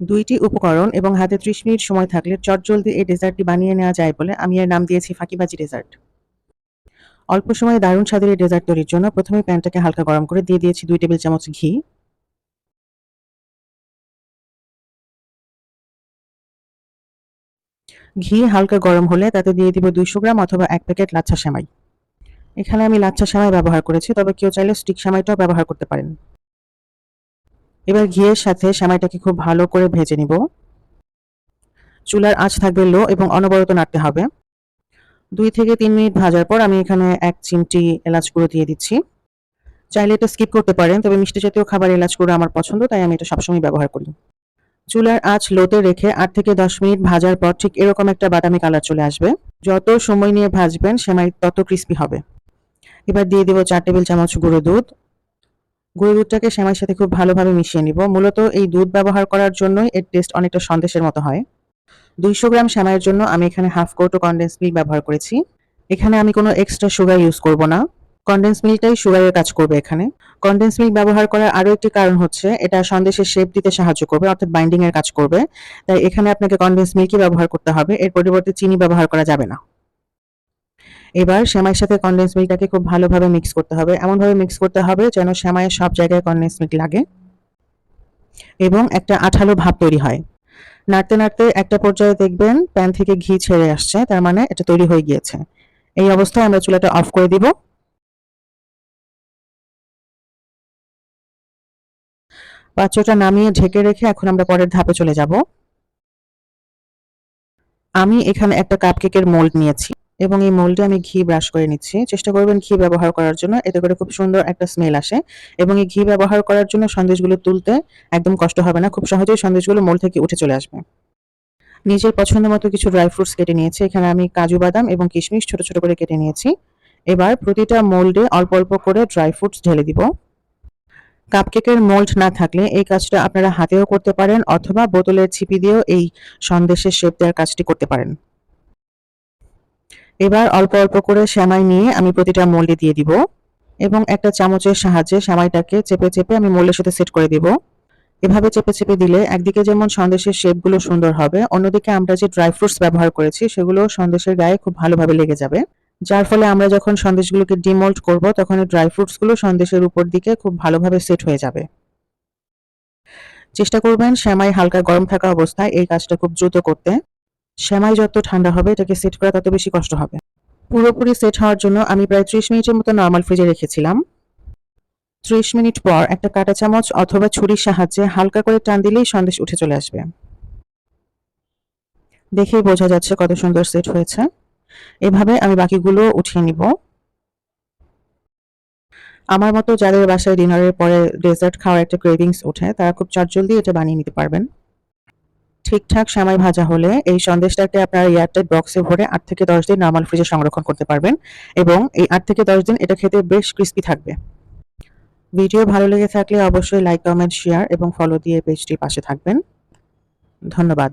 দুইটি উপকরণ এবং হাতে ত্রিশ মিনিট সময় থাকলে চটজলদি এই ডেজার্টটি বানিয়ে নেওয়া যায় বলে আমি এর নাম দিয়েছি ফাঁকিবাজি ডেজার্ট। অল্প সময়ে দারুণ স্বাদের এই ডেজার্ট তৈরির জন্য প্রথমে প্যানটাকে হালকা গরম করে দিয়ে দিয়েছি দুই টেবিল চামচ ঘি। ঘি হালকা গরম হলে তাতে দিয়ে দিব দুইশো গ্রাম অথবা এক প্যাকেট লাচ্ছা সেমাই। এখানে আমি লাচ্ছা সেমাই ব্যবহার করেছি, তবে কেউ চাইলে স্টিক সেমাইটাও ব্যবহার করতে পারেন। এবার ঘিয়ের সাথে সেমাইটাকে খুব ভালো করে ভেজে নিব। চুলার আঁচ থাকবে লো এবং অনবরত নাড়তে হবে। দুই থেকে তিন মিনিট ভাজার পর আমি এখানে এক চিমটি এলাচ গুঁড়ো দিয়ে দিচ্ছি। চাইলে এটা স্কিপ করতে পারেন, তবে মিষ্টি জাতীয় খাবার এলাচ গুঁড়ো আমার পছন্দ, তাই আমি এটা সবসময় ব্যবহার করি। চুলার আঁচ লোতে রেখে আট থেকে দশ মিনিট ভাজার পর ঠিক এরকম একটা বাদামি কালার চলে আসবে। যত সময় নিয়ে ভাজবেন, সেমাই তত ক্রিস্পি হবে। এবার দিয়ে দিব চার টেবিল চামচ গুঁড়ো দুধ গুঁড়ো দুধটাকে সেমাইয়ের সাথে খুব ভালোভাবে মিশিয়ে নিব। মূলত এই দুধ ব্যবহার করার জন্যই এর টেস্ট অনেকটা সন্দেশের মতো হয়। দুইশো গ্রাম সেমাইয়ের জন্য আমি এখানে হাফ কোটো কনডেন্স মিল্ক ব্যবহার করেছি। এখানে আমি কোনো এক্সট্রা সুগার ইউজ করব না। কনডেন্স মিল্কটাই সুগারের কাজ করবে এখানে। কনডেন্স মিল্ক ব্যবহার করার আরও একটি কারণ হচ্ছে, এটা সন্দেশের শেপ দিতে সাহায্য করবে, অর্থাৎ বাইন্ডিংয়ের কাজ করবে। তাই এখানে আপনাকে কনডেন্স মিল্কই ব্যবহার করতে হবে, এর পরিবর্তে চিনি ব্যবহার করা যাবে না। এবার সেমাইয়ের সাথে কনডেন্স মিল্কটাকে খুব ভালোভাবে মিক্স করতে হবে। এমনভাবে মিক্স করতে হবে যেন সেমাইয়ের সব জায়গায় কনডেন্স মিল্ক লাগে এবং একটা আঠালো ভাব তৈরি হয়। নাড়তে নাড়তে একটা পর্যায়ে দেখবেন প্যান থেকে ঘি ছেড়ে আসছে, তার মানে এটা তৈরি হয়ে গিয়েছে। এই অবস্থায় আমরা চুলাটা অফ করে দিব। পাত্রটা নামিয়ে ঢেকে রেখে এখন আমরা পরের ধাপে চলে যাব। আমি এখানে একটা কাপকেকের মোল্ড নিয়েছি। এবং এই মোল্ডে আমি ঘি ব্রাশ করে নিচ্ছি। চেষ্টা করবেন ঘি ব্যবহার করার জন্য। এতে করে খুব সুন্দর একটা স্মেল আসে। এবং এই ঘি ব্যবহার করার জন্য সন্দেশগুলো তুলতে একদম কষ্ট হবে না। খুব সহজেই সন্দেশগুলো মোল্ড থেকে উঠে চলে আসবে। নিজের পছন্দ মতো কিছু ড্রাই ফ্রুটস কেটে নিয়েছি। এখানে আমি কাজু বাদাম এবং কিশমিশ ছোট ছোট করে কেটে নিয়েছি। এবার প্রতিটা মোল্ডে অল্প অল্প করে ড্রাই ফ্রুটস ঢেলে দিব। কাপকেকের মোল্ড না থাকলে এই কাজটা আপনারা হাতেও করতে পারেন অথবা বোতলের ছিপি দিয়েও এই সন্দেশের শেপ দেওয়ার কাজটি করতে পারেন। এবার অল্প অল্প করে সেমাই নিয়ে আমি প্রতিটা মোল্ডে দিয়ে দিব এবং একটা চামচের সাহায্যে সেমাইটাকে চেপে চেপে আমি মোল্ডের সাথে সেট করে দিব। এভাবে চেপে চেপে দিলে একদিকে যেমন সন্দেশের শেপগুলো সুন্দর হবে, অন্যদিকে আমরা যে ড্রাই ফ্রুটস ব্যবহার করেছি সেগুলো সন্দেশের গায়ে খুব ভালোভাবে লেগে যাবে। যার ফলে আমরা যখন সন্দেশগুলোকে ডিমোল্ড করব তখন এই ড্রাই ফ্রুটসগুলো সন্দেশের উপর দিকে খুব ভালোভাবে সেট হয়ে যাবে। চেষ্টা করবেন সেমাই হালকা গরম থাকা অবস্থায় এই কাজটা খুব দ্রুত করতে। সেমাই যত ঠান্ডা হবে, এটাকে সেট করা তত বেশি কষ্ট হবে। পুরোপুরি সেট হওয়ার জন্য আমি প্রায় ত্রিশ মিনিটের মতো নর্মাল ফ্রিজে রেখেছিলাম। ত্রিশ মিনিট পর একটা কাঁটা চামচ অথবা ছুরির সাহায্যে হালকা করে টান দিলেই সন্দেশ উঠে চলে আসবে। দেখেই বোঝা যাচ্ছে কত সুন্দর সেট হয়েছে। এভাবে আমি বাকিগুলো উঠিয়ে নিব। আমার মতো যাদের বাসায় ডিনারের পরে ডেজার্ট খাওয়ার একটা ক্রেভিংস ওঠে, তারা খুব চটজলদি এটা বানিয়ে নিতে পারবেন। ঠিকঠাক সময় ভাজা হলে এই সন্দেশটাকে আপনারা এয়ারটাইট বক্সে ভরে আট থেকে দশ দিন নর্মাল ফ্রিজে সংরক্ষণ করতে পারবেন এবং এই আট থেকে দশ দিন এটা খেতে বেশ ক্রিস্পি থাকবে। ভিডিও ভালো লেগে থাকলে অবশ্যই লাইক কমেন্ট শেয়ার এবং ফলো দিয়ে পেজটি পাশে থাকবেন। ধন্যবাদ।